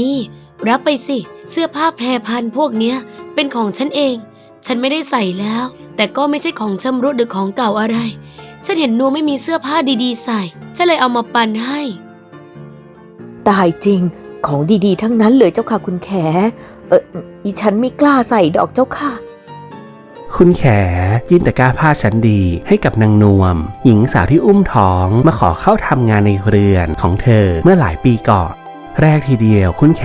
นี่ รับไปสิ เสื้อผ้าแพรพันพวกเนี้ย เป็นของฉันเอง ฉันไม่ได้ใส่แล้ว แต่ก็ไม่ใช่ของชำรุดหรือของเก่าอะไร ฉันเห็นนัวไม่มีเสื้อผ้าดีๆ ใส่ ฉันเลยเอามาปันให้ ตายจริง ของดีๆ ทั้งนั้นเลยเจ้าค่ะคุณแข เอออีฉันไม่กล้าใส่ดอกเจ้าค่ะ คุณแขยื่นตะกร้าผ้าชั้นดีให้กับนางนวม หญิงสาวที่อุ้มท้องมาขอเข้าทำงานในเรือนของเธอเมื่อหลายปีก่อน แรกทีเดียวคุณแข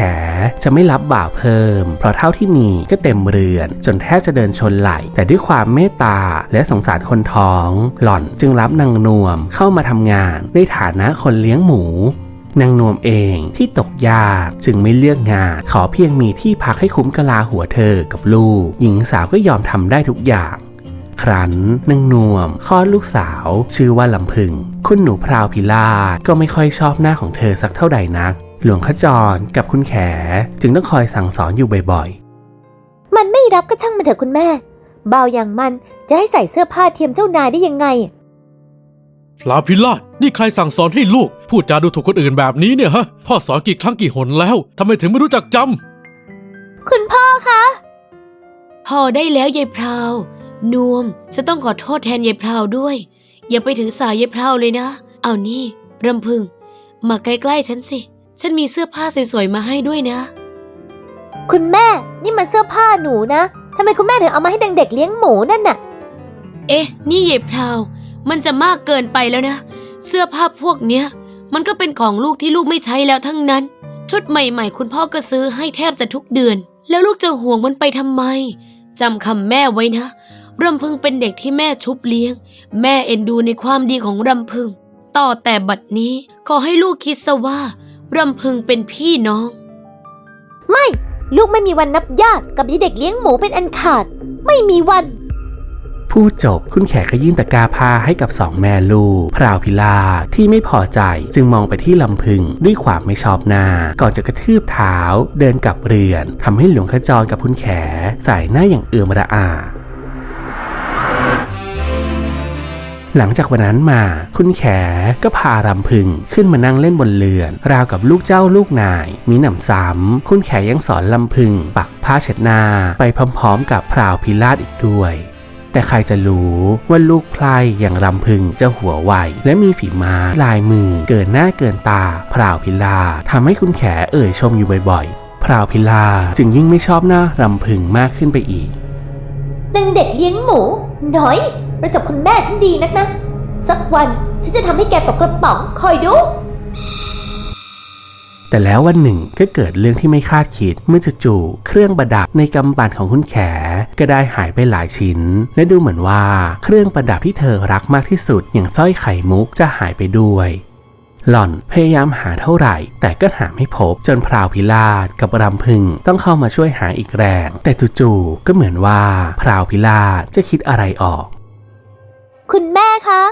จะไม่รับบ่าวเพิ่ม เพราะเท่าที่มีก็เต็มเรือน จนแทบจะเดินชนไหล แต่ด้วยความเมตตาและสงสารคนท้อง หล่อนจึงรับนางนวมเข้ามาทำงานในฐานะคนเลี้ยงหมูนางนวมเองที่ตกยากจึงไม่เลือกงาน ขอเพียงมีที่พักให้คุ้มกะลาหัวเธอกับลูก หญิงสาวก็ยอมทำได้ทุกอย่าง ครั้นนางนวมคลอดลูกสาว ชื่อว่าลำพึง คุณหนูพราวพิลาก็ไม่ค่อยชอบหน้าของเธอสักเท่าใดนัก หลวงขจรกับคุณแขจึงต้องคอยสั่งสอนอยู่บ่อยมันไม่รับก็ช่างมันเถอะคุณแม่บ่าวอย่างมันจะให้ใส่เสื้อผ้าเทียมเจ้านายได้ยังไงพลาพิลาศนี่ใครสั่งสอนให้ลูก พูดจาดูถูกคนอื่นแบบนี้เนี่ยฮะ พ่อสอนกี่ครั้งกี่หนแล้วทำไมถึงไม่รู้จักจำคุณพ่อคะพอได้แล้วยายพราวนวมฉันต้องขอโทษแทนยายพราวด้วย อย่าไปถือสายยายพราวเลยนะ เอานี่รำพึง มาใกล้ๆฉันสิ ฉันมีเสื้อผ้าสวยๆมาให้ด้วยนะ คุณแม่ นี่มันเสื้อผ้าหนูนะทำไมคุณแม่ถึงเอามาให้ดังเด็กเลี้ยงหมูนั่นน่ะ เอ๊ะ นี่ยายพราว มันจะมากเกินไปแล้วนะ เสื้อผ้าพวกเนี้ย มันก็เป็นของลูกที่ลูกไม่ใช้แล้วทั้งนั้น ชุดใหม่ๆ คุณพ่อก็ซื้อให้แทบจะทุกเดือน แล้วลูกจะห่วงมันไปทำไมจำคำแม่ไว้นะรำพึงเป็นเด็กที่แม่ชุบเลี้ยง แม่เอ็นดูในความดีของรำพึง ต่อแต่บัดนี้ขอให้ลูกคิดซะว่า รำพึงเป็นพี่น้อง ไม่ ลูกไม่มีวันนับญาติกับยายเด็กเลี้ยงหมูเป็นอันขาด ไม่มีวันๆพูดจบคุณแขก็ยื่นตะกร้าผ้าให้กับสองแม่ลูกพราวพิลาศที่ไม่พอใจจึงมองไปที่ลำพึงด้วยความไม่ชอบหน้า ก่อนจะกระทืบเท้า เดินกลับเรือนทำให้หลวงขจรกับคุณแข สายหน้าอย่างเอื่อมระอา หลังจากวันนั้นมา คุณแขก็พารำพึงขึ้นมานั่งเล่นบนเรือน ราวกับลูกเจ้าลูกนาย มีหนำซ้ำคุณแขยังสอนลำพึง ปักผ้าเช็ดหน้าไปพร้อมๆ กับพราวพิลาศอีกด้วยแต่ใครจะรู้ว่าลูกไพรอย่างรำพึงจะหัวไวและมีฝีม้าลายมือเกินหน้าเกินตาพราวพิลาทำให้คุณแขเอ่ยชมอยู่บ่อยๆ พราวพิลาจึงยิ่งไม่ชอบหน้ารำพึงมากขึ้นไปอีกดังเด็กเลี้ยงหมูหน่อย ประจบคุณแม่ฉันดีนักนะ สักวันฉันจะทำให้แกตกกระป๋องคอยดู แต่แล้ววันหนึ่งก็เกิดเรื่องที่ไม่คาดคิดเมื่อจู่ๆเครื่องประดับในกำปั่นของคุณแขก็ได้หายไปหลายชิ้น และดูเหมือนว่าเครื่องประดับที่เธอรักมากที่สุด อย่างสร้อยไข่มุกจะหายไปด้วยหล่อนพยายามหาเท่าไหร่ แต่ก็หาไม่พบจนพราวพิลาศกับรำพึงต้องเข้ามาช่วยหาอีกแรง แต่จู่ๆก็เหมือนว่าพราวพิลาศจะคิดอะไรออก คุณแม่คะ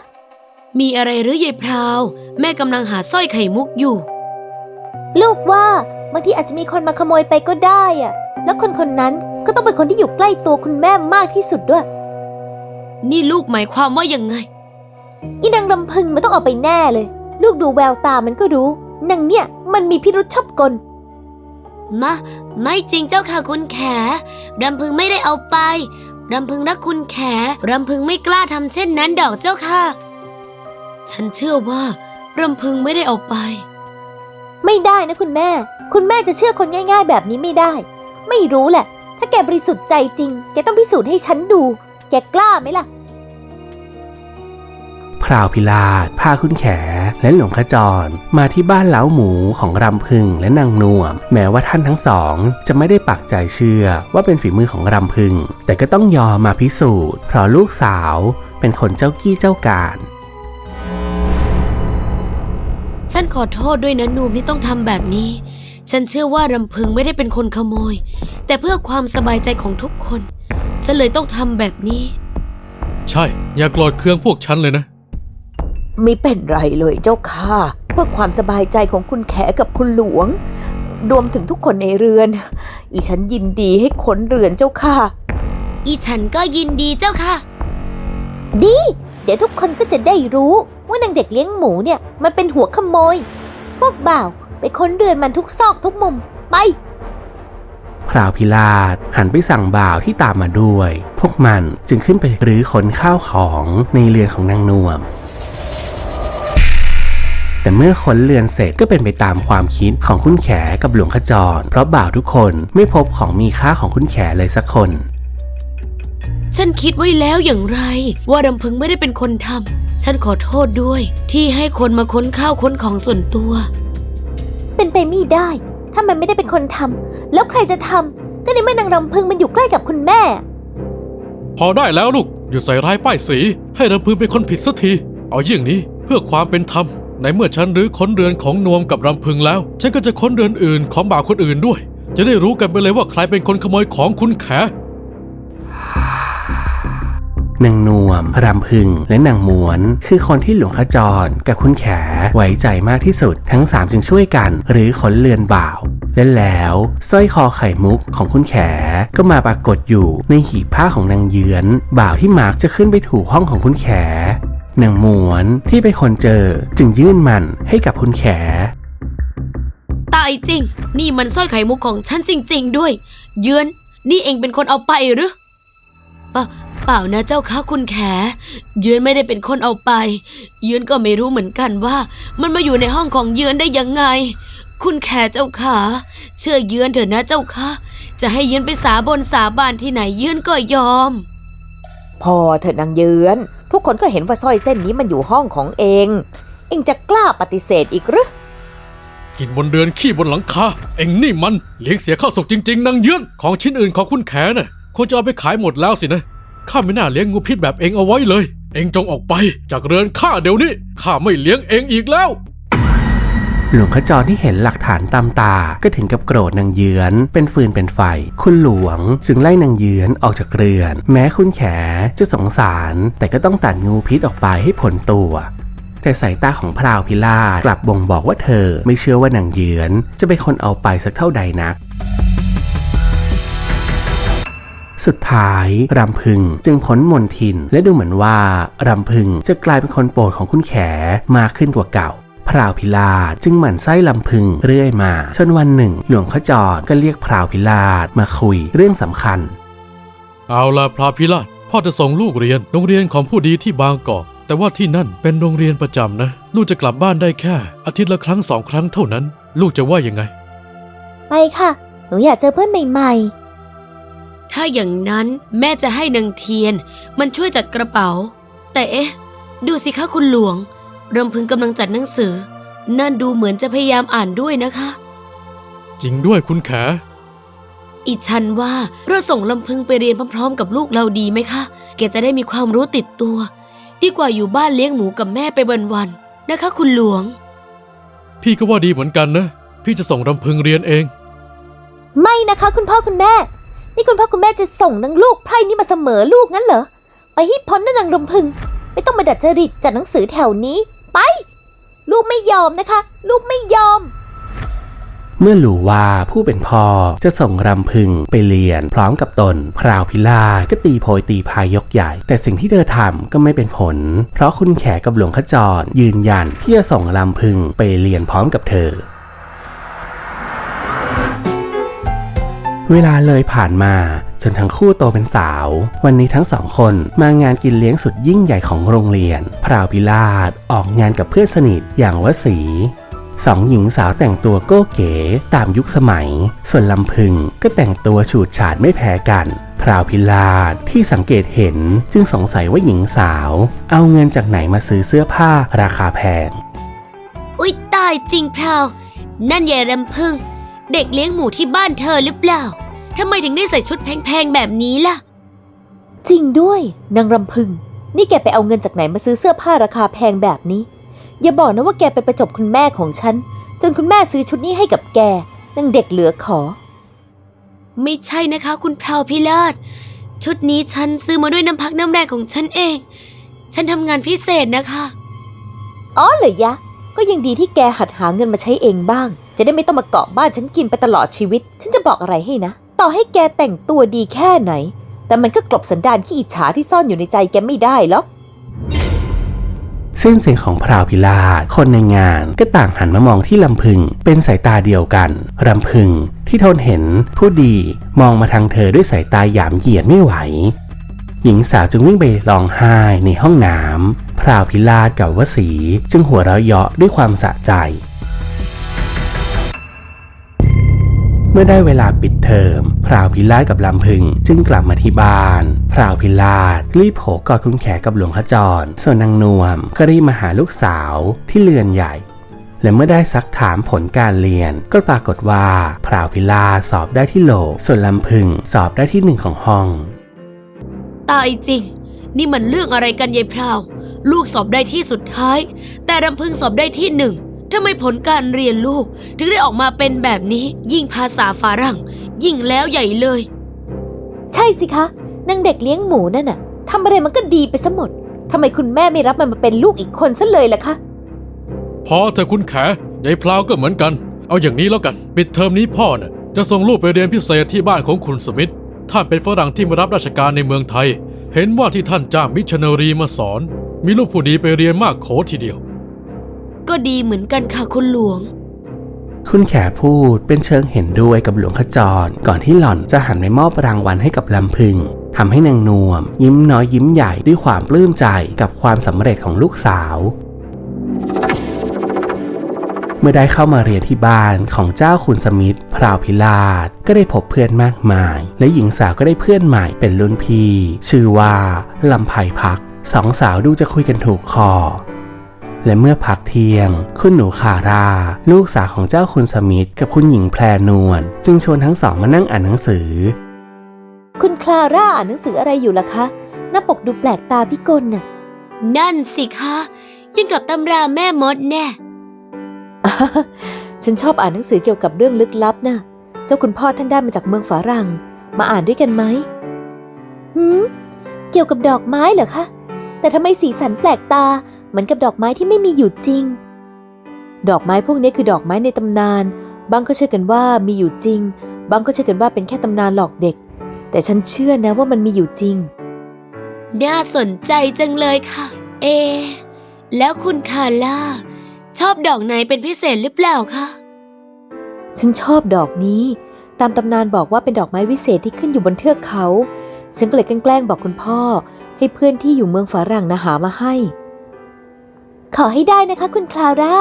มีอะไรหรือยายพราว แม่กำลังหาสร้อยไข่มุกอยู่ ลูกว่าบางทีอาจจะมีคนมาขโมยไปก็ได้อะแล้วคนคนนั้นก็ต้องเป็นคนที่อยู่ใกล้ตัวคุณแม่มากที่สุดด้วย นี่ลูกหมายความว่ายังไง อีนางลำพึงมันต้องเอาไปแน่เลย ลูกดูแววตามันก็รู้นางเนี่ยมันมีพิรุษชอบกลมะ ไม่จริงเจ้าค่ะคุณแขรำพึงไม่ได้เอาไป รำพึงรักคุณแขรำพึงไม่กล้าทำเช่นนั้นดอกเจ้าค่ะ ฉันเชื่อว่ารำพึงไม่ได้เอาไป ไม่ได้นะคุณแม่ คุณแม่จะเชื่อคนง่าย ๆ แบบนี้ไม่ได้ ไม่รู้แหละ ถ้าแกบริสุทธิ์ใจจริง แกต้องพิสูจน์ให้ฉันดู แกกล้าไหมล่ะ พราวพิลาศพาคุณแข และหลวงขจร มาที่บ้านเล้าหมูของรำพึงและนางนวม แม้ว่าท่านทั้งสองจะไม่ได้ปักใจเชื่อว่าเป็นฝีมือของรำพึง แต่ก็ต้องยอมมาพิสูจน์ เพราะลูกสาวเป็นคนเจ้ากี้เจ้าการฉันขอโทษด้วยนะนูมที่ต้องทำแบบนี้ ฉันเชื่อว่ารำพึงไม่ได้เป็นคนขโมย แต่เพื่อความสบายใจของทุกคน ฉันเลยต้องทำแบบนี้ ใช่ อย่าโกรธเคืองพวกฉันเลยนะ ไม่เป็นไรเลยเจ้าค่ะเพื่อความสบายใจของคุณแขกับคุณหลวง รวมถึงทุกคนในเรือน อีฉันยินดีให้ขนเรือนเจ้าค่ะ อีฉันก็ยินดีเจ้าค่ะ ดี เดี๋ยวทุกคนก็จะได้รู้ว่านางเด็กเลี้ยงหมูเนี่ยมันเป็นหัวขโมย พวกบ่าวไปค้นเรือนมันทุกซอกทุกมุมไปพราวพิลาศหันไปสั่งบ่าวที่ตามมาด้วย พวกมันจึงขึ้นไปรื้อขนข้าวของในเรือนของนางนวม แต่เมื่อขนเรือนเสร็จก็เป็นไปตามความคิดของคุณแขกับหลวงขจร เพราะบ่าวทุกคนไม่พบของมีค่าของคุณแขเลยสักคน ฉันคิดไว้แล้วอย่างไร ว่ารำพึงไม่ได้เป็นคนทำฉันขอโทษด้วย ที่ให้คนมาค้นข้าวค้นของส่วนตัว เป็นไปไม่ได้ ถ้ามันไม่ได้เป็นคนทำแล้วใครจะทำก็ในเมื่อนางรำพึงมันอยู่ใกล้กับคุณแม่ พอได้แล้วลูก หยุดใส่ร้ายป้ายสี ให้รำพึงเป็นคนผิดสักที เอาอย่างนี้เพื่อความเป็นธรรม ในเมื่อฉันรื้อค้นเรือนของนวมกับรำพึงแล้ว ฉันก็จะค้นเรือนอื่นของบ่าวคนอื่นด้วย จะได้รู้กันไปเลยว่าใครเป็นคนขโมยของคุณแข นางนวมรำพึง และนางหมวน คือคนที่หลวงขจรกับคุณแขไว้ใจมากที่สุด ทั้งสามจึงช่วยกันหรือขนเรือนบ่าว และแล้วสร้อยคอไข่มุกของคุณแขก็มาปรากฏอยู่ในหีบผ้าของนางเยือน บ่าวที่มักจะขึ้นไปถูห้องของคุณแข นางหมวนที่เป็นคนเจอจึงยื่นมันให้กับคุณแข ตายจริง นี่มันสร้อยไข่มุกของฉันจริง ๆ ด้วย เยือน นี่เองเป็นคนเอาไปหรือเปล่าเปล่านะเจ้าค่ะคุณแข เยือนไม่ได้เป็นคนเอาไป เยือนก็ไม่รู้เหมือนกันว่า มันมาอยู่ในห้องของเยือนได้ยังไง คุณแขเจ้าค่ะ เชื่อเยือนเถอะนะเจ้าค่ะ จะให้เยือนไปสาบนสาบานที่ไหนเยือนก็ยอม พอเถอะนางเยือน ทุกคนก็เห็นว่าสร้อยเส้นนี้มันอยู่ห้องของเอง เองจะกล้าปฏิเสธอีกหรือกินบนเรือนขี้บนหลังคาเองนี่มันเลี้ยงเสียข้าวสุกจริง ๆนางเยือนของชิ้นอื่นของคุณแขน่ะควรจะเอาไปขายหมดแล้วสินะข้าไม่น่าเลี้ยงงูพิษแบบเองเอาไว้เลย เองจงออกไปจากเรือนข้าเดี๋ยวนี้ข้าไม่เลี้ยงเองอีกแล้ว หลวงขจรที่เห็นหลักฐานตามตา ก็ถึงกับโกรธนางเยือน เป็นฟืนเป็นไฟ คุณหลวงจึงไล่นางเยือนออกจากเรือน แม้คุณแขจะสงสาร แต่ก็ต้องตัดงูพิษออกไปให้ผลตัวแต่สายตาของพราวพิลาศกลับบ่งบอกว่าเธอไม่เชื่อว่านางเยือนจะเป็นคนเอาไปสักเท่าใดนัก สุดท้าย รำพึงจึงพ้นมนทิน และดูเหมือนว่า รำพึงจะกลายเป็นคนโปรดของคุณแขมากขึ้นกว่าเก่า พราวพิลาศจึงหมั่นไส้ลำพึงเรื่อยมาจนวันหนึ่ง หลวงขจรก็เรียกพราวพิลาศมาคุยเรื่องสำคัญ เอาละพระพิราชพ่อจะส่งลูกเรียนโรงเรียนของผู้ดีที่บางกอกแต่ว่าที่นั่นเป็นโรงเรียนประจำนะ ลูกจะกลับบ้านได้แค่ อาทิตย์ละครั้งสองครั้งเท่านั้น ลูกจะว่ายังไง ไปค่ะ หนูอยากเจอเพื่อนใหม่ถ้าอย่างนั้นแม่จะให้นางเทียน มันช่วยจัดกระเป๋า แต่เอ๊ะ ดูสิคะคุณหลวง รำพึงกำลังจัดหนังสือ นั่นดูเหมือนจะพยายามอ่านด้วยนะคะ จริงด้วยคุณแข อีฉันว่าเราส่งลำพึงไปเรียนพร้อมๆ กับลูกเราดีไหมคะแกจะได้มีความรู้ติดตัว ดีกว่าอยู่บ้านเลี้ยงหมูกับแม่ไปวันๆนะคะ คุณหลวง พี่ก็ว่าดีเหมือนกันนะ พี่จะส่งรำพึงเรียนเองๆไม่นะคะคุณพ่อคุณแม่ นี่คุณพ่อคุณแม่จะส่งนางลูกไพร่นี่มาเสมอลูกงั้นเหรอ ไปให้พ้นนะนางรำพึง ไม่ต้องมาดัดจริตจัดหนังสือแถวนี้ ไป ลูกไม่ยอมนะคะ ลูกไม่ยอม เมื่อรู้ว่าผู้เป็นพ่อจะส่งรำพึงไปเรียนพร้อมกับตน พราวพิลาก็ตีโพยตีพายยกใหญ่ แต่สิ่งที่เธอทำก็ไม่เป็นผล เพราะคุณแขกับหลวงขจร ยืนยันที่จะส่งรำพึงไปเรียนพร้อมกับเธอเวลาเลยผ่านมา จนทั้งคู่โตเป็นสาว วันนี้ทั้งสองคนมางานกินเลี้ยงสุดยิ่งใหญ่ของโรงเรียน พราวพิลาศออกงานกับเพื่อนสนิทอย่างวสีสองหญิงสาวแต่งตัวโก้เก๋ตามยุคสมัย ส่วนลำพึงก็แต่งตัวฉูดฉาดไม่แพ้กันพราวพิลาศที่สังเกตเห็นจึงสงสัยว่าหญิงสาว เอาเงินจากไหนมาซื้อเสื้อผ้าราคาแพง อุ๊ยตายจริงพราว นั่นยายรำพึง เด็กเลี้ยงหมูที่บ้านเธอหรือเปล่า ทำไมถึงได้ใส่ชุดแพงๆแบบนี้ล่ะ จริงด้วย นางรำพึง นี่แกไปเอาเงินจากไหนมาซื้อเสื้อผ้าราคาแพงแบบนี้ อย่าบอกนะว่าแกเป็นประจบคุณแม่ของฉัน จนคุณแม่ซื้อชุดนี้ให้กับแกนางเด็กเหลือขอ ไม่ใช่นะคะ คุณพราวพิลาศชุดนี้ฉันซื้อมาด้วยน้ำพักน้ำแรงของฉันเอง ฉันทำงานพิเศษนะคะ อ๋อเหรอยะ ก็ยังดีที่แกหัดหาเงินมาใช้เองบ้าง จะได้ไม่ต้องมาเกาะบ้านฉันกินไปตลอดชีวิต ฉันจะบอกอะไรให้นะ ต่อให้แกแต่งตัวดีแค่ไหน แต่มันก็กลบสันดานขี้อิจฉาที่ซ่อนอยู่ในใจแกไม่ได้หรอกเสสิ้นเสียงของพราวพิลาศคนในงานก็ต่างหันมามองที่ลำพึง เป็นสายตาเดียวกันลำพึงที่ทนเห็นผู้ดีมองมาทางเธอด้วยสายตาหยามเหยียดไม่ไหว หญิงสาวจึงวิ่งไปร้องไห้ในห้องน้ำพราวพิลาศกับวสีจึงหัวเราะเยาะด้วยความสะใจ เมื่อได้เวลาปิดเทอม พราวพิลาศกับลำพึง จึงกลับมาที่บ้าน พราวพิลาศรีบโผกอดคุณแขกับหลวงขจร ส่วนนางนวมก็รีบมาหาลูกสาวที่เรือนใหญ่และเมื่อได้ซักถามผลการเรียน ก็ปรากฏว่าพราวพิลาศสอบได้ที่โหลส่วนลำพึงสอบได้ที่หนึ่งของห้อง ตายจริง นี่มันเรื่องอะไรกันยายพราว ลูกสอบได้ที่สุดท้าย แต่รำพึงสอบได้ที่หนึ่ง ทำไมผลการเรียนลูก ถึงได้ออกมาเป็นแบบนี้ ยิ่งภาษาฝรั่ง ยิ่งแล้วใหญ่เลย ใช่สิคะนางเด็กเลี้ยงหมูนั่นน่ะทำอะไรมันก็ดีไปซะหมดทำไมคุณแม่ไม่รับมันมาเป็นลูกอีกคนซะเลยล่ะคะ พอเธอะคุณแขยายพลาวก็เหมือนกัน เอาอย่างนี้แล้วกัน ปิดเทอมนี้พ่อเนี่ยจะส่งลูกไปเรียนพิเศษที่บ้านของคุณสมิธท่านเป็นฝรั่งที่มารับราชการในเมืองไทย เห็นว่าที่ท่านจ้างมิชชันนารีมาสอน มีลูกผู้ดีไปเรียนมากโขทีเดียว ก็ดีเหมือนกันค่ะคุณหลวง คุณแขพูดเป็นเชิงเห็นด้วยกับหลวงขจร ก่อนที่หล่อนจะหันไปมอบรางวัลให้กับลำพึงทำให้นางนวม ยิ้มน้อยยิ้มใหญ่ด้วยความปลื้มใจกับความสำเร็จของลูกสาว เมื่อได้เข้ามาเรียนที่บ้านของเจ้าคุณสมิธพราวพิลาศก็ได้พบเพื่อนมากมาย และหญิงสาวก็ได้เพื่อนใหม่เป็นรุ่นพี่ ชื่อว่าลำไพพักสองสาวดูจะคุยกันถูกคอ และเมื่อพักเที่ยง คุณหนูคารา ลูกสาวของเจ้าคุณสมิธกับคุณหญิงแพรนวลจึงชวนทั้งสองมานั่งอ่านหนังสือ คุณคลาร่าอ่านหนังสืออะไรอยู่ล่ะคะ หน้าปกดูแปลกตาพี่กลน่ะ นั่นสิคะ ยังกับตำราแม่มดแน่ ฉันชอบอ่านหนังสือเกี่ยวกับเรื่องลึกลับนะ่ะ เจ้าคุณพ่อท่านได้มาจากเมืองฝรั่ง มาอ่านด้วยกันไหมหืมเกี่ยวกับดอกไม้เหรอคะ แต่ทำไมสีสันแปลกตา เหมือนกับดอกไม้ที่ไม่มีอยู่จริง ดอกไม้พวกนี้คือดอกไม้ในตำนาน บางก็เชื่อกันว่ามีอยู่จริง บางก็เชื่อกันว่าเป็นแค่ตำนานหลอกเด็ก แต่ฉันเชื่อนะว่ามันมีอยู่จริง น่าสนใจจังเลยค่ะ เอะแล้วคุณคาร่าชอบดอกไหนเป็นพิเศษหรือเปล่าคะ ฉันชอบดอกนี้ ตามตำนานบอกว่าเป็นดอกไม้วิเศษที่ขึ้นอยู่บนเทือกเขา ฉันก็เลยแกล้งๆบอกคุณพ่อ ให้เพื่อนที่อยู่เมืองฝรั่งนะหามาให้ ขอให้ได้นะคะคุณคลาร่า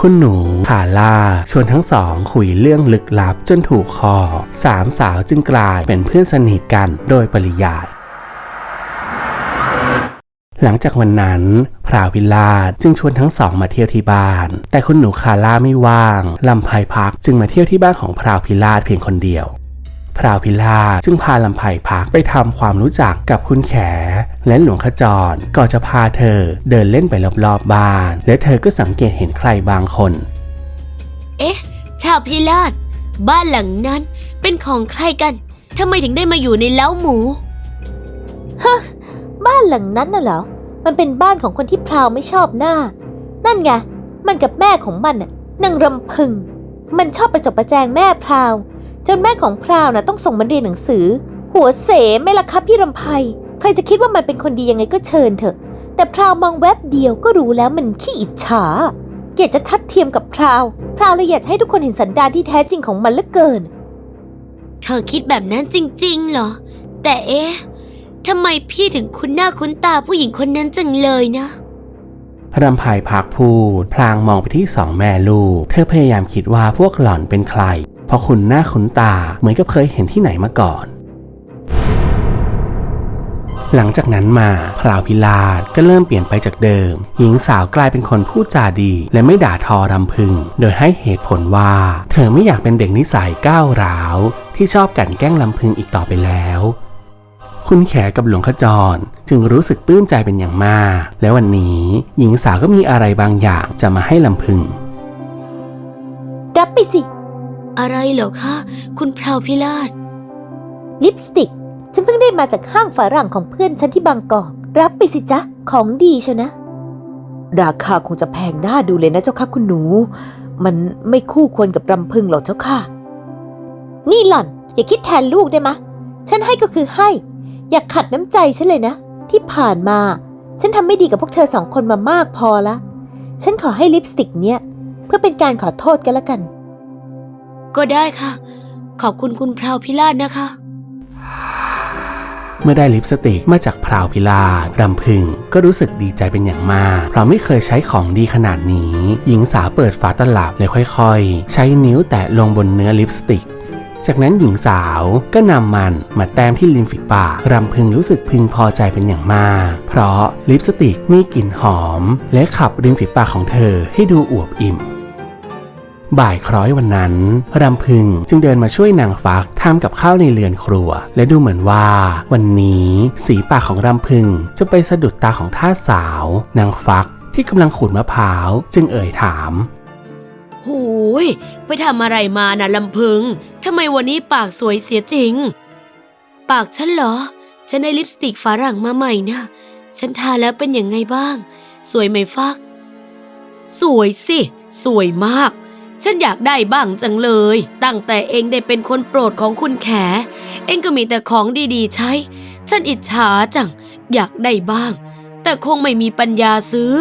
คุณหนูคาร่าชวนทั้งสองคุยเรื่องลึกลับจนถูกคอ สามสาวจึงกลายเป็นเพื่อนสนิทกันโดยปริยาย หลังจากวันนั้น พราวพิลาศจึงชวนทั้งสองมาเที่ยวที่บ้าน แต่คุณหนูคาร่าไม่ว่างลำไพพักจึงมาเที่ยวที่บ้านของพราวพิลาศเพียงคนเดียว พราวพิลาศจึงพาลำไพพักไปทำความรู้จักกับคุณแข และหลวงขจรก่อนจะพาเธอเดินเล่นไปรอบๆบบ้าน และเธอก็สังเกตเห็นใครบางคน เอ๊ะข่าวพิลาศบ้านหลังนั้นเป็นของใครกันทำไมถึงได้มาอยู่ในเล้าหมูบ้านหลังนั้นน่ะเหรอ มันเป็นบ้านของคนที่พราวไม่ชอบหน้า นั่นไง มันกับแม่ของมันน่ะนางรำพึง มันชอบประจบประแจงแม่พราว จนแม่ของพราวน่ะต้องส่งมันเรียนหนังสือ หัวเสไม่ละครับพี่รำไพใครจะคิดว่ามันเป็นคนดียังไงก็เชิญเถอะ แต่พราวมองแวบเดียวก็รู้แล้วมันขี้อิจฉา เกลียดจะทัดเทียมกับพราว พราวเลยอยากจะให้ทุกคนเห็นสันดานที่แท้จริงของมันเหลือเกิน เธอคิดแบบนั้นจริง ๆ เหรอ แต่เอ๊ะทำไมพี่ถึงคุ้นหน้าคุ้นตาผู้หญิงคนนั้นจังเลยนะรำไพพักพูด พลางมองไปที่สองแม่ลูก เธอพยายามคิดว่าพวกหล่อนเป็นใคร เพราะคุณหน้าคุ้นตาเหมือนกับเคยเห็นที่ไหนมาก่อน หลังจากนั้นมาพราวพิลาศก็เริ่มเปลี่ยนไปจากเดิม หญิงสาวกลายเป็นคนพูดจาดี และไม่ด่าทอรำพึง โดยให้เหตุผลว่า เธอไม่อยากเป็นเด็กนิสัยก้าวร้าว ที่ชอบกลันแกล้งลำพึงอีกต่อไปแล้วคุณแขกับหลวงขจร จึงรู้สึกปลื้มใจเป็นอย่างมาก และวันนี้หญิงสาวก็มีอะไรบางอย่างจะมาให้ลำพึง รับไปสิ อะไรเหรอคะคุณพราวพิลาศลิปสติก ฉันเพิ่งได้มาจากห้างฝรั่งของเพื่อนฉันที่บางกอก รับไปสิจ๊ะ ของดีชะนะ ราคาคงจะแพงน่าดูเลยนะเจ้าค่ะคุณหนู มันไม่คู่ควรกับรำพึงหรอกเจ้าค่ะ นี่หล่อน อย่าคิดแทนลูกได้มะ ฉันให้ก็คือให้ อย่าขัดน้ำใจฉันเลยนะ ที่ผ่านมา ฉันทำไม่ดีกับพวกเธอสองคนมามากพอละ ฉันขอให้ลิปสติกเนี้ยเพื่อเป็นการขอโทษกันละกัน ก็ได้ค่ะ ขอบคุณคุณพราวพิราชนะคะ เมื่อได้ลิปสติกมาจากพราวพิลาศรำพึงก็รู้สึกดีใจเป็นอย่างมาก เพราะไม่เคยใช้ของดีขนาดนี้ หญิงสาวเปิดฝาตลับเลยค่อยๆ ใช้นิ้วแตะลงบนเนื้อลิปสติก จากนั้นหญิงสาวก็นำมันมาแต้มที่ริมฝีปากรำพึงรู้สึกพึงพอใจเป็นอย่างมาก เพราะลิปสติกมีกลิ่นหอม และขับริมฝีปากของเธอให้ดูอวบอิ่ม บ่ายคล้อยวันนั้น รำพึงจึงเดินมาช่วยนางฟักทำกับข้าวในเรือนครัว และดูเหมือนว่า วันนี้สีปากของรำพึงจะไปสะดุดตาของท่าสาว นางฟักที่กำลังขูดมะพร้าว จึงเอ่ยถามหูยไปทำอะไรมานะลำพึงทำไมวันนี้ปากสวยเสียจริง ปากฉันเหรอ ฉันได้ลิปสติกฝรั่งมาใหม่นะฉันทาแล้วเป็นยังไงบ้าง สวยไหมฟัก สวยสิ สวยมาก ฉันอยากได้บ้างจังเลย ตั้งแต่เองได้เป็นคนโปรดของคุณแข เองก็มีแต่ของดีๆใช้ ฉันอิจฉาจัง อยากได้บ้าง แต่คงไม่มีปัญญาซื้อ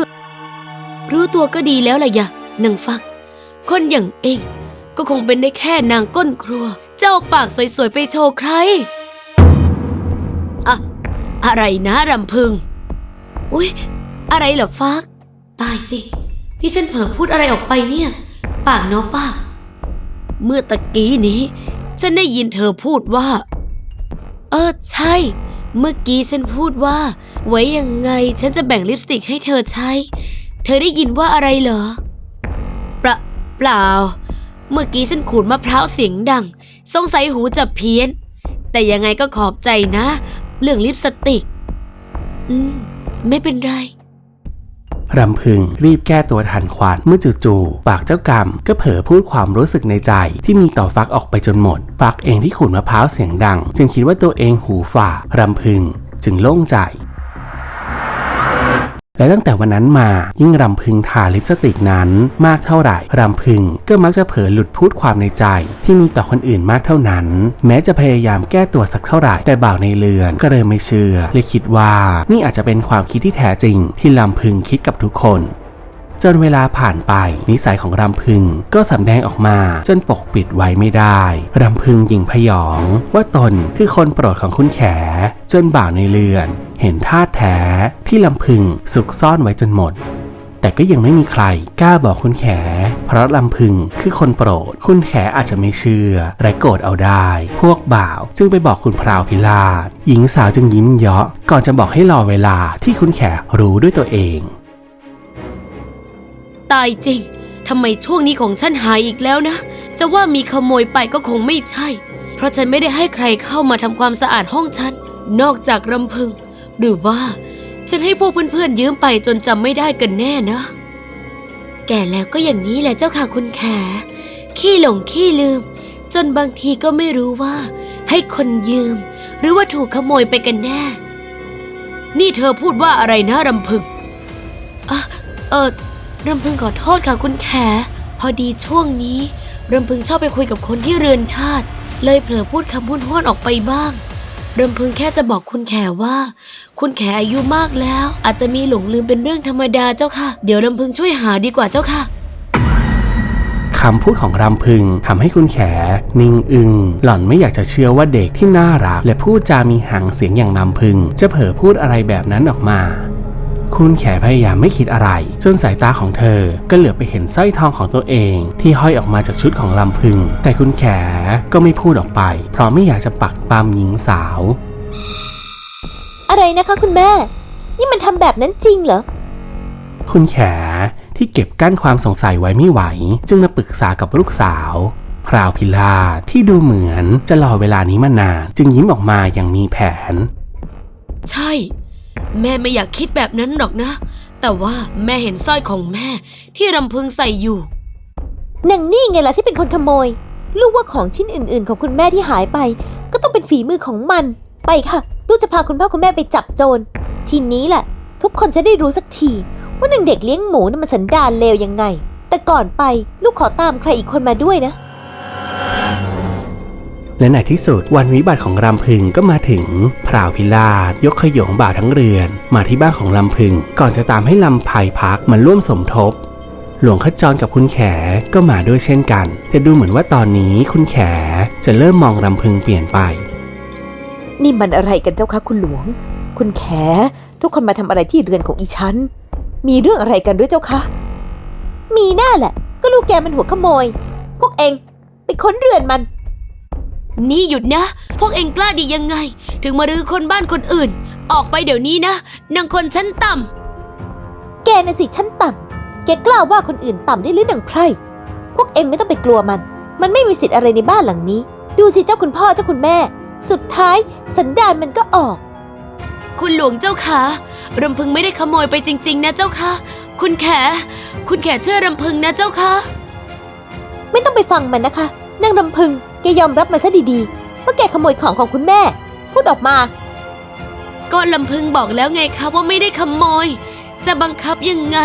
รู้ตัวก็ดีแล้วล่ะยะนางฟัก คนอย่างเองก็คงเป็นได้แค่นางก้นครัว เจ้าปากสวยๆไปโชว์ใครอะอะไรนะรำพึง อุ๊ย อะไรเหรอฟัก ตายจริง ที่ฉันเผลอพูดอะไรออกไปเนี่ย ปากเนาะปาเมื่อตะกี้นี้ ฉันได้ยินเธอพูดว่า เออใช่ เมื่อกี้ฉันพูดว่า ไว้ยังไงฉันจะแบ่งลิปสติกให้เธอใช้ เธอได้ยินว่าอะไรเหรอปล่าเปล่า เมื่อกี้ฉันขูดมะพร้าวเสียงดัง สงสัยหูจะเพี้ยน แต่ยังไงก็ขอบใจนะ เรื่องลิปสติก อืม ไม่เป็นไร รำพึงรีบแก้ตัวทันควันเมื่อจู่ๆปากเจ้ากรรม ก็เผลอพูดความรู้สึกในใจ ที่มีต่อฟักออกไปจนหมด ฟักเองที่ขูดมะพร้าวเสียงดัง จึงคิดว่าตัวเองหูฝ่ารำพึง จึงโล่งใจ และตั้งแต่วันนั้นมายิ่งรำพึงทาลิปสติกนั้นมากเท่าไหร่รำพึงก็มักจะเผลอหลุดพูดความในใจ ที่มีต่อคนอื่นมากเท่านั้น แม้จะพยายามแก้ตัวสักเท่าไหร่แต่บ่าวในเรือน ก็เลยไม่เชื่อเลยคิดว่านี่อาจจะเป็นความคิดที่แท้จริง ที่ลำพึงคิดกับทุกคน จนเวลาผ่านไป นิสัยของรำพึงก็สำแดงออกมาจนปกปิดไว้ไม่ได้ รำพึงยิงพยอง ว่าตนคือคนโปรดของคุณแข จนบ่าวในเรือน เห็นท่าแท้ที่ลำพึงสุกซ่อนไว้จนหมดแต่ก็ยังไม่มีใครกล้าบอกคุณแข เพราะลำพึงคือคนโปรด คุณแขอาจจะไม่เชื่อและโกรธเอาได้ พวกบ่าวจึงไปบอกคุณพราวพิลาศหญิงสาวจึงยิ้มเยาะก่อนจะบอกให้รอเวลาที่คุณแขรู้ด้วยตัวเอง ตายจริงทำไมช่วงนี้ของฉันหายอีกแล้วนะ จะว่ามีขโมยไปก็คงไม่ใช่ เพราะฉันไม่ได้ให้ใครเข้ามาทำความสะอาดห้องฉัน นอกจากรำพึง หรือว่า ฉันให้พวกเพื่อนๆยืมไปจนจำไม่ได้กันแน่นะ แก่แล้วก็อย่างนี้แหละเจ้าค่ะคุณแข ขี้หลงขี้ลืม จนบางทีก็ไม่รู้ว่า ให้คนยืม หรือว่าถูกขโมยไปกันแน่ นี่เธอพูดว่าอะไรนะรำพึงอะเออ รำพึงขอโทษค่ะคุณแข พอดีช่วงนี้รำพึงชอบไปคุยกับคนที่เรือนทาสเลยเผลอพูดคำพูดห้วนออกไปบ้างรำพึงแค่จะบอกคุณแขว่า คุณแขอายุมากแล้ว อาจจะมีหลงลืมเป็นเรื่องธรรมดาเจ้าค่ะ เดี๋ยวรำพึงช่วยหาดีกว่าเจ้าค่ะคำพูดของรำพึงทำให้คุณแข นิ่งอึง หล่อนไม่อยากจะเชื่อว่าเด็กที่น่ารัก และพูดจามีหางเสียงอย่างรำพึง จะเผลอพูดอะไรแบบนั้นออกมา คุณแขพยายามไม่คิดอะไรจนสายตาของเธอก็เหลือบไปเห็นสร้อยทองของตัวเอง ที่ห้อยออกมาจากชุดของลำพึง แต่คุณแขก็ไม่พูดออกไป เพราะไม่อยากจะปักปามหญิงสาว อะไรนะคะคุณแม่ นี่มันทำแบบนั้นจริงเหรอ คุณแขที่เก็บกั้นความสงสัยไว้ไม่ไหว จึงมาปรึกษากับลูกสาวพราวพิลาศที่ดูเหมือนจะรอเวลานี้มานานจึงยิ้มออกมาอย่างมีแผน ใช่ แม่ไม่อยากคิดแบบนั้นหรอกนะ แต่ว่าแม่เห็นสร้อยของแม่ที่รำพึงใส่อยู่ นางนี่ไงล่ะที่เป็นคนขโมย ลูกว่าของชิ้นอื่น ๆ ของคุณแม่ที่หายไป ก็ต้องเป็นฝีมือของมัน ไปค่ะลูกจะพาคุณพ่อคุณแม่ไปจับโจร ทีนี้แหละ ทุกคนจะได้รู้สักที ว่านางเด็กเลี้ยงหมูน่ะมันสันดานเลวยังไง แต่ก่อนไปลูกขอตามใครอีกคนมาด้วยนะ และในที่สุดวันวิบัติของลำพึงก็มาถึง พราวพิลาศยกขยงบ่าวทั้งเรือน มาที่บ้านของลำพึง ก่อนจะตามให้ลำไพพักมาร่วมสมทบ หลวงขจรกับคุณแขก็มาด้วยเช่นกัน แต่ดูเหมือนว่าตอนนี้คุณแขจะเริ่มมองลำพึงเปลี่ยนไป นี่มันอะไรกันเจ้าคะคุณหลวง คุณแขทุกคนมาทำอะไรที่เรือนของอีฉัน มีเรื่องอะไรกันด้วยเจ้าคะ มีหน้าแหละ ก็ลูกแกมันหัวขโมย พวกเองไปค้นเรือนมัน นี่หยุดนะ พวกเองกล้าดียังไง ถึงมารื้อคนบ้านคนอื่น ออกไปเดี๋ยวนี้นะนางคนชั้นต่ำแกน่ะสิชั้นต่ำแกกล้าว่าคนอื่นต่ำได้หรือหนังไพร่พวกเองไม่ต้องไปกลัวมัน มันไม่มีสิทธิ์อะไรในบ้านหลังนี้ ดูสิเจ้าคุณพ่อเจ้าคุณแม่ สุดท้ายสันดานมันก็ออก คุณหลวงเจ้าขารำพึงไม่ได้ขโมยไปจริง ๆ นะเจ้าค่ะคุณแข คุณแขเชื่อรำพึงนะเจ้าค่ะไม่ต้องไปฟังมันนะคะนางรำพึง แกยอมรับมาซะดีๆ ว่าแกขโมยของของคุณแม่ พูดออกมา ก็ลำพึงบอกแล้วไงคะว่าไม่ได้ขโมย จะบังคับยังไง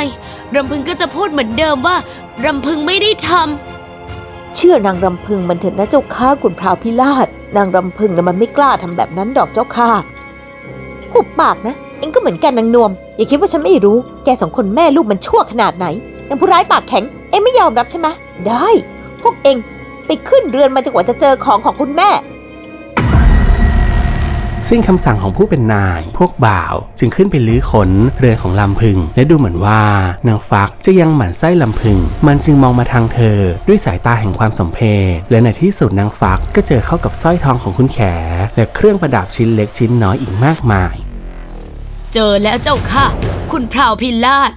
รำพึงก็จะพูดเหมือนเดิมว่ารำพึงไม่ได้ทเชื่อนางรำพึงมันเถอะนะเจ้าข้าคุณพราวพิลาศนางรำพึงนะมันไม่กล้าทำแบบนั้นดอกเจ้าข้าหุบปากนะ เอ็งก็เหมือนกันนางนวม อย่าคิดว่าฉันไม่รู้ แกสองคนแม่ลูกมันชั่วขนาดไหนนางผู้ร้ายปากแข็ง เอ็งไม่ยอมรับใช่ไหมได้ พวกเอ็ง ไปขึ้นเรือนมาจนกว่าจะเจอของของคุณแม่ ซึ่งคำสั่งของผู้เป็นนาย พวกบ่าวจึงขึ้นไปลื้อขนเรือนของลำพึง และดูเหมือนว่านางฟักจะยังหมั่นไส้ลำพึง มันจึงมองมาทางเธอ ด้วยสายตาแห่งความสมเพชและในที่สุดนางฟักก็เจอเข้ากับสร้อยทองของคุณแข และเครื่องประดับชิ้นเล็กชิ้นน้อยอีกมากมายำเจอแล้วเจ้าค่ะ คุณพราวพิลาศ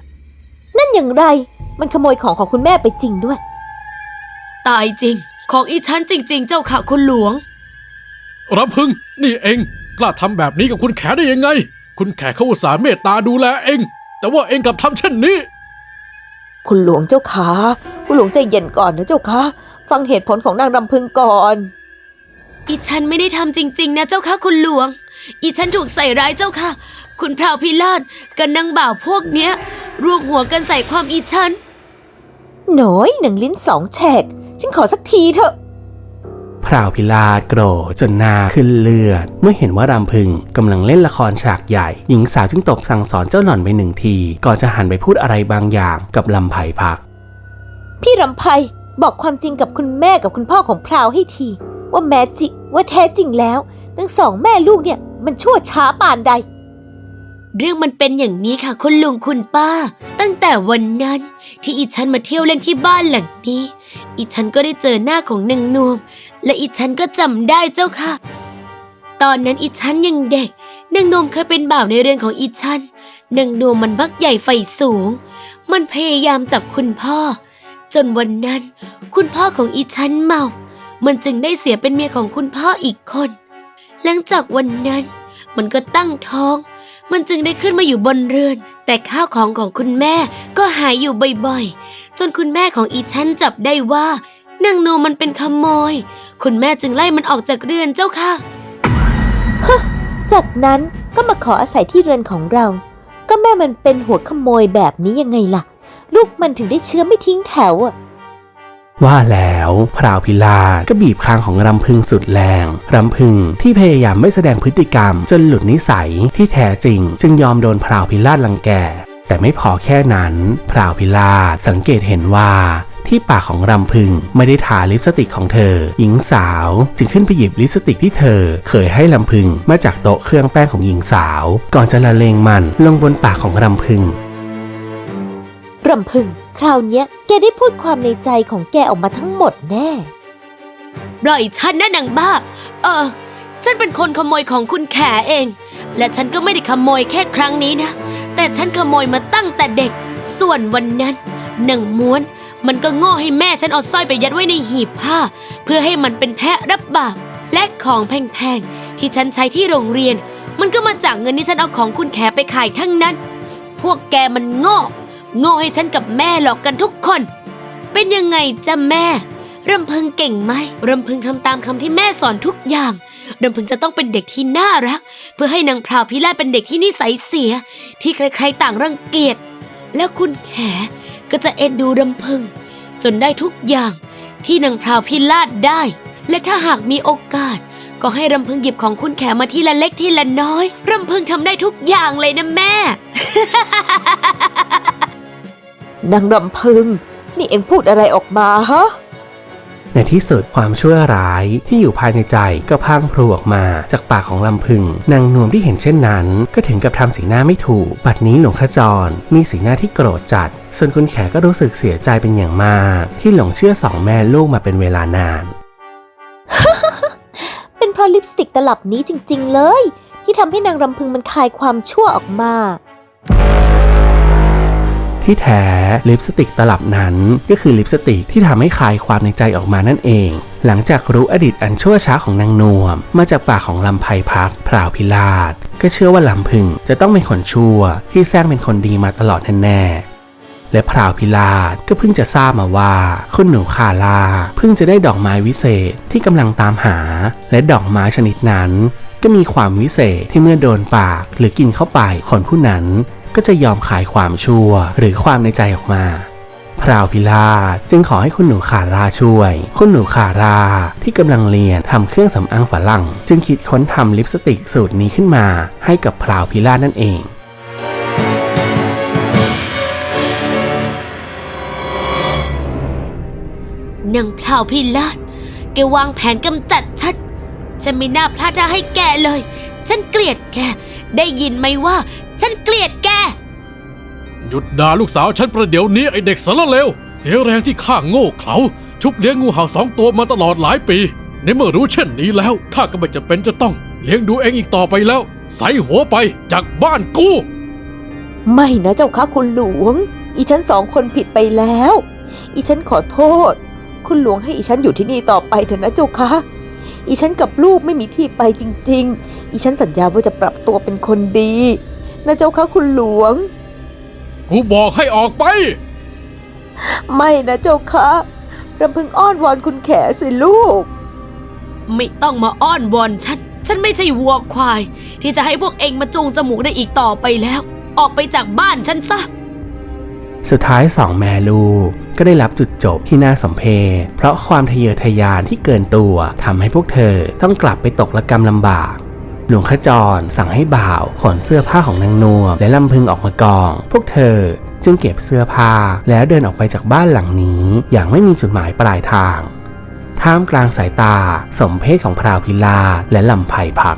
นั่นอย่างไร มันขโมยของของคุณแม่ไปจริงด้วย ตายจริง ของอีฉันจริง ๆ เจ้าค่ะคุณหลวงรำพึง นี่เองกล้าทำแบบนี้กับคุณแขได้ยังไง คุณแขเขาอุตส่าห์เมตตาดูแลเอง แต่ว่าเองกลับทำเช่นนี้ คุณหลวงเจ้าขาคุณหลวงใจเย็นก่อนนะเจ้าคะฟังเหตุผลของนางรำพึงก่อน อีฉันไม่ได้ทำจริง ๆ นะเจ้าค่ะคุณหลวง อีฉันถูกใส่ร้ายเจ้าค่ะ คุณพราวพิลาศกับนางบ่าวพวกเนี้ยรวมหัวกันใส่ความอีฉัน หน่อยหนังลิ้นสองแฉก ฉันขอสักทีเถอะพราวพิลาศโกรธจนหน้าขึ้นเลือด เมื่อเห็นว่ารำพึงกำลังเล่นละครฉากใหญ่ หญิงสาวจึงตบสั่งสอนเจ้าหล่อนไปหนึ่งที ก่อนจะหันไปพูดอะไรบางอย่างกับลำไผ่พัก พี่รำไพบอกความจริงกับคุณแม่กับคุณพ่อของพราวให้ที ว่าแม้จิว่าแท้จริงแล้วทั้งสองแม่ลูกเนี่ยมันชั่วช้าปานใด เรื่องมันเป็นอย่างนี้ค่ะคุณลุงคุณป้า ตั้งแต่วันนั้นที่อีฉันมาเที่ยวเล่นที่บ้านหลังนี้ อีฉันก็ได้เจอหน้าของนางนวม และอีฉันก็จำได้เจ้าค่ะ ตอนนั้นอีฉันยังเด็กนางนวมเคยเป็นบ่าวในเรือนของอีฉันนางนวมมันบักใหญ่ไฟสูง มันพยายามจับคุณพ่อ จนวันนั้น คุณพ่อของอีฉันเมา มันจึงได้เสียเป็นเมียของคุณพ่ออีกคน หลังจากวันนั้น มันก็ตั้งท้อง มันจึงได้ขึ้นมาอยู่บนเรือน แต่ข้าวของของคุณแม่ก็หายอยู่บ่อยๆ จนคุณแม่ของอีฉันจับได้ว่านางโนมันเป็นขโมย คุณแม่จึงไล่มันออกจากเรือนเจ้าค่ะ จากนั้นก็มาขออาศัยที่เรือนของเรา ก็แม่มันเป็นหัวขโมยแบบนี้ยังไงล่ะ ลูกมันถึงได้เชื้อไม่ทิ้งแถวอะว่าแล้วพราวพิลาศก็บีบคางของรำพึงสุดแรง รำพึงที่พยายามไม่แสดงพฤติกรรม จนหลุดนิสัยที่แท้จริง จึงยอมโดนพราวพิลาศลังแก แต่ไม่พอแค่นั้น พราวพิลาศสังเกตเห็นว่าที่ปากของรำพึงไม่ได้ทาลิปสติกของเธอ หญิงสาวจึงขึ้นไปหยิบลิปสติกที่เธอ เคยให้ลำพึงมาจากโต๊ะเครื่องแป้งของหญิงสาว ก่อนจะละเลงมันลงบนปากของรำพึงรำพึง คราวเนี้ยแกได้พูดความในใจของแกออกมาทั้งหมดแน่ปล่อยฉันนะนางบ้า เออ ฉันเป็นคนขโมยของคุณแขเอง และฉันก็ไม่ได้ขโมยแค่ครั้งนี้นะ แต่ฉันขโมยมาตั้งแต่เด็ก ส่วนวันนั้นหนางม้วน มันก็โง่ให้แม่ฉันเอาสร้อยไปยัดไว้ในหีบผ้า เพื่อให้มันเป็นแพะรับบาปและของแพงๆที่ฉันใช้ที่โรงเรียน มันก็มาจากเงินที่ฉันเอาของคุณแขไปขายทั้งนั้น พวกแกมันโง่โง่ให้ฉันกับแม่หลอกกันทุกคน เป็นยังไงจ้ะแม่ รำพึงเก่งไหมรำพึงทำตามคำที่แม่สอนทุกอย่างรำพึงจะต้องเป็นเด็กที่น่ารัก เพื่อให้นางพราวพิราชเป็นเด็กที่นิสัยเสีย ที่ใครๆต่างรังเกียจแล้วคุณแขก็จะเอ็นดูรำพึง จนได้ทุกอย่าง ที่นางพราวพิราชได้ และถ้าหากมีโอกาส ก็ให้รำพึงหยิบของคุณแขมาทีละเล็กทีละน้อยรำพึงทำได้ทุกอย่างเลยนะแม่ นางรำพึง นี่เอ็งพูดอะไรออกมาฮะ ในที่สุดความชั่วร้ายที่อยู่ภายในใจก็พังพรูออกมาจากปากของลำพึง นางนวมที่เห็นเช่นนั้น ก็ถึงกับทำสีหน้าไม่ถูก บัดนี้หลวงขจร มีสีหน้าที่โกรธจัด ส่วนคุณแขก็รู้สึกเสียใจเป็นอย่างมาก ที่หลงเชื่อสองแม่ลูกมาเป็นเวลานาน เป็นเพราะลิปสติกตลับนี้จริง ๆ เลย ที่ทำให้นางรำพึงมันคายความชั่วออกมา ที่แท้ลิปสติกตลับนั้น ก็คือลิปสติกที่ทำให้คลายความในใจออกมานั่นเอง หลังจากรู้อดีตอันชั่วช้าของนางนวม มาจากปากของลำไพพักพราวพิลาศก็เชื่อว่าลำพึงจะต้องเป็นคนชั่ว ที่แซงเป็นคนดีมาตลอดแน่ๆและพราวพิลาศก็เพิ่งจะทราบมาว่าคุณหนูคาลาเพิ่งจะได้ดอกไม้วิเศษที่กำลังตามหา และดอกไม้ชนิดนั้น ก็มีความวิเศษที่เมื่อโดนปากหรือกินเข้าไปคนผู้นั้น ก็จะยอมขายความชั่ว หรือความในใจออกมาพราวพิลาจึงขอให้คุณหนูขาราช่วย คุณหนูขาราที่กำลังเรียนทำเครื่องสำอางฝรั่ง จึงคิดค้นทำลิปสติกสูตรนี้ขึ้นมา ให้กับพราวพิลานั่นเองนางพราวพิลาแกวางแผนกำจัดฉันฉันไม่น่าพลาดท่าให้แกเลย ฉันเกลียดแก ได้ยินไหมว่า ฉันเกลียดแก หยุดด่าลูกสาวฉันประเดี๋ยวนี้ไอเด็กสารเลว เสียแรงที่ข้าโง่เขลาชุบเลี้ยงงูเห่าสองตัวมาตลอดหลายปี ในเมื่อรู้เช่นนี้แล้วข้าก็ไม่จำเป็นจะต้อง เลี้ยงดูเองอีกต่อไปแล้ว ใส่หัวไปจากบ้านกู ไม่นะเจ้าค่ะคุณหลวง อีฉันสองคนผิดไปแล้ว อีฉันขอโทษ คุณหลวงให้อีฉันอยู่ที่นี่ต่อไปเถอะนะเจ้าค่ะ อีฉันกับลูกไม่มีที่ไปจริง ๆ อีฉันสัญญาว่าจะปรับตัวเป็นคนดีนะเจ้าค่ะคุณหลวง กูบอกให้ออกไป ไม่นะเจ้าค่ะรำพึงอ้อนวอนคุณแขสิลูก ไม่ต้องมาอ้อนวอนฉัน ฉันไม่ใช่วัวควาย ที่จะให้พวกเองมาจูงจมูกได้อีกต่อไปแล้ว ออกไปจากบ้านฉันซะ สุดท้ายสองแม่ลูกก็ได้รับจุดจบที่น่าสมเพชเพราะความทะเยอทะยานที่เกินตัวทำให้พวกเธอต้องกลับไปตกระกรรมลำบากหลวงขจรสั่งให้บ่าวขนเสื้อผ้าของนางนวมและลำพึงออกมากอง พวกเธอจึงเก็บเสื้อผ้าแล้วเดินออกไปจากบ้านหลังนี้ อย่างไม่มีจุดหมายปลายทาง ท่ามกลางสายตา สมเพศของพราวพิลาและลำไพพัก